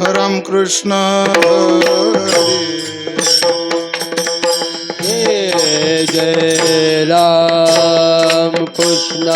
रामकृष्ण हरी जय जय राम कृष्ण।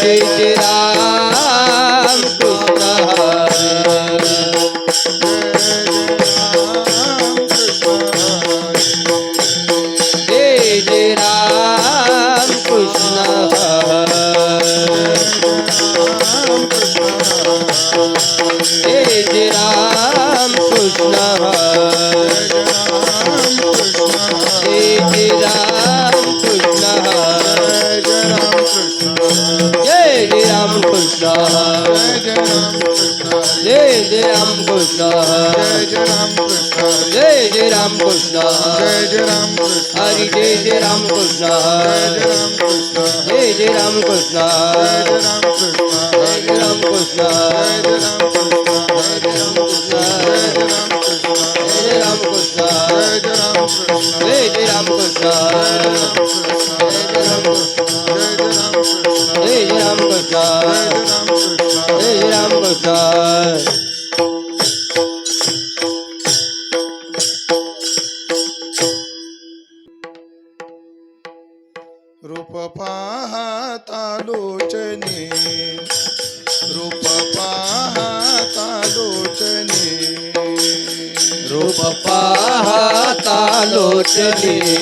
हरी हरे जय जय राम कृष्ण जय जय राम कृष्ण जय जय जय राम कृष्ण जय जय राम कृष्ण हरि जय जय राम कृष्ण जय जय राम कृष्ण जय जय राम कृष्ण जय रूप पाहता लोचने.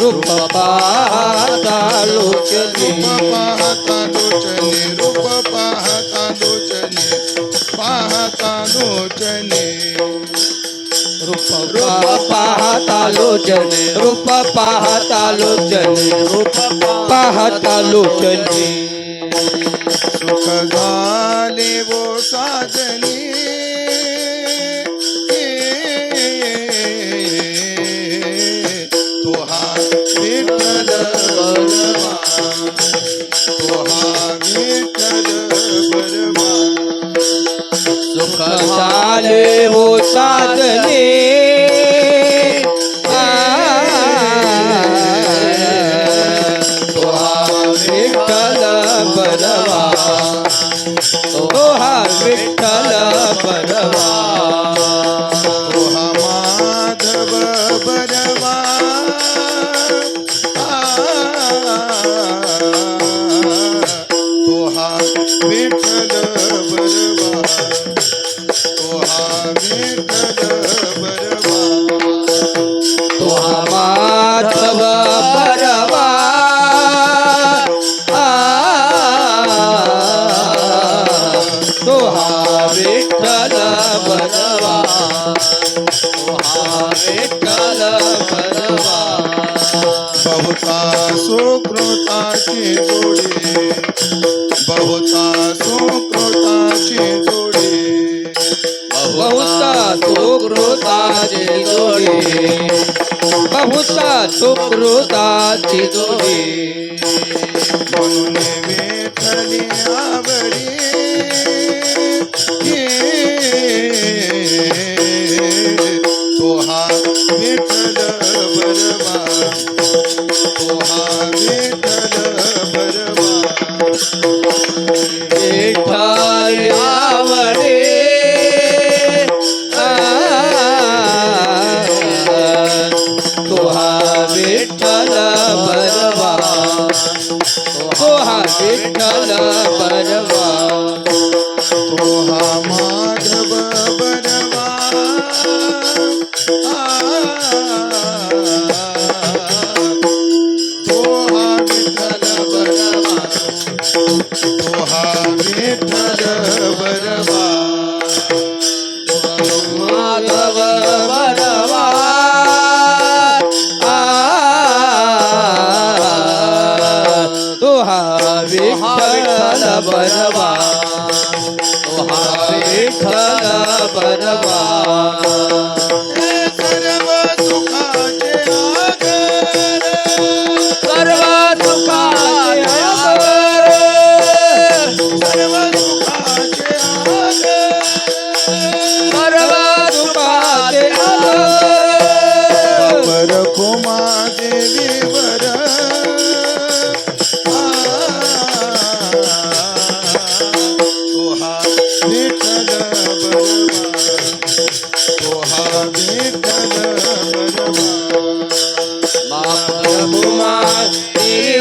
रूप पाहता लोचने. रूप पाहता लोचने रूप पाहता लोचने पाहता लोचने. रूप पाहता लोचने. रूप पाहता लोचने. रूप पाहता लोचने. सुख बहुता सुकृताची जोडी. बहुता सुकृताची जोडी. बहुता सुकृताची जोडी. म्हणून विठ्ठली आवडी Arrumar e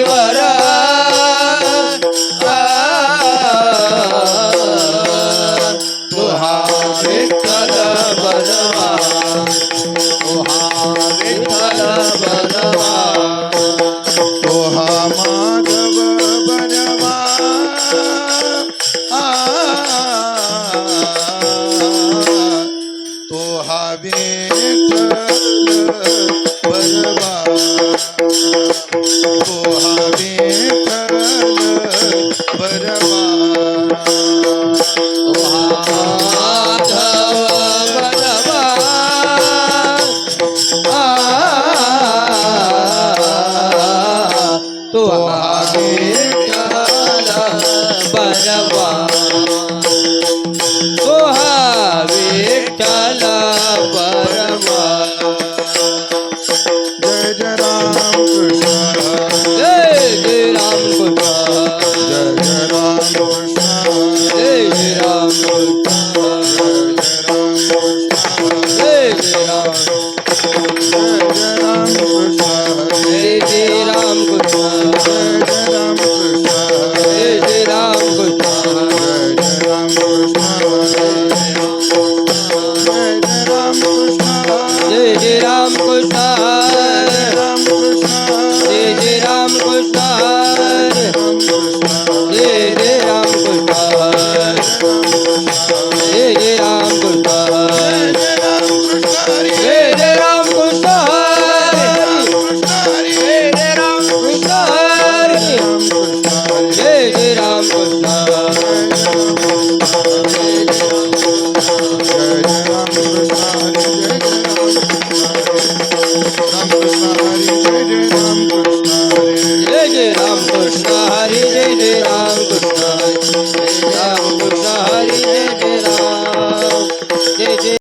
Porra, vem, vem. जय जय